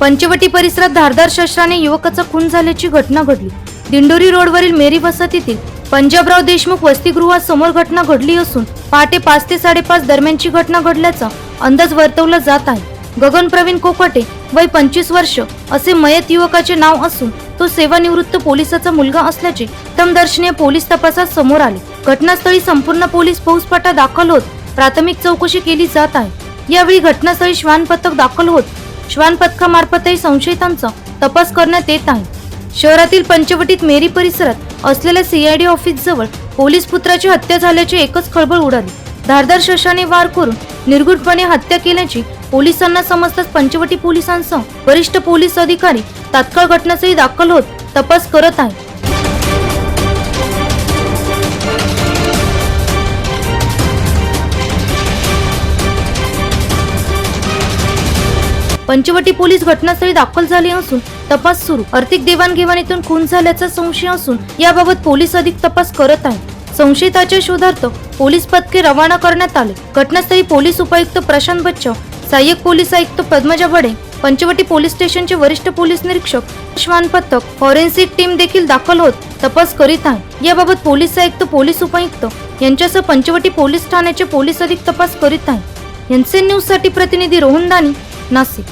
पंचवटी परिसरात धारदार शस्त्राने युवकाचा खून झाल्याची घटना घडली. दिंडोरी रोडवरील मेरी वसाहतीतील पंजाबराव देशमुख वसतिगृहासमोर घटना घडली असून पहाटे पाच ते साडेपाच दरम्यानची घटना घडल्याचा अंदाज वर्तवला जात आहे. गगन प्रवीण कोकाटे वय पंचवीस वर्ष असे मयत युवकाचे नाव असून तो सेवानिवृत्त पोलिसाचा मुलगा असल्याचे तमदर्शनीय पोलीस तपासात समोर आले. घटनास्थळी संपूर्ण पोलीस फौजफाटा दाखल होत प्राथमिक चौकशी केली जात आहे. यावेळी घटनास्थळी श्वान पथक दाखल होत श्वान पथकामार्फतही संशयितांचा तपास करण्यात येत आहे. शहरातील पंचवटीत मेरी परिसरात असलेल्या सीआयडी ऑफिस जवळ पोलीस पुत्राची हत्या झाल्याची एकच खळबळ उडाली. धारदार शशाने वार करून निर्गुणपणे हत्या केल्याची पोलिसांना समजताच पंचवटी पोलिसांसह वरिष्ठ पोलीस अधिकारी तात्काळ घटनास्थळी दाखल होत तपास करत आहे पंचवटी पोलीस घटनास्थळी दाखल झाले असून तपास सुरू. आर्थिक देवाणघेवाणीतून खून झाल्याचा संशय असून याबाबत पोलीस अधिक तपास करत आहेत. संशयिताच्या शोधार्थ पोलीस पथके रवाना करण्यात आले. घटनास्थळी पोलीस उपायुक्त प्रशांत बच्चव सहाय्यक पोलीस आयुक्त पद्मजा बडे पंचवटी पोलीस स्टेशनचे वरिष्ठ पोलीस निरीक्षक श्वान पथक फॉरेन्सिक टीम देखील दाखल होत तपास करीत आहे याबाबत पोलीस आयुक्त पोलीस उपायुक्त यांच्यासह पंचवटी पोलीस ठाण्याचे पोलीस अधिक तपास करीत आहे एनसीएन न्यूजसाठी प्रतिनिधी रोहन दानी नाशिक.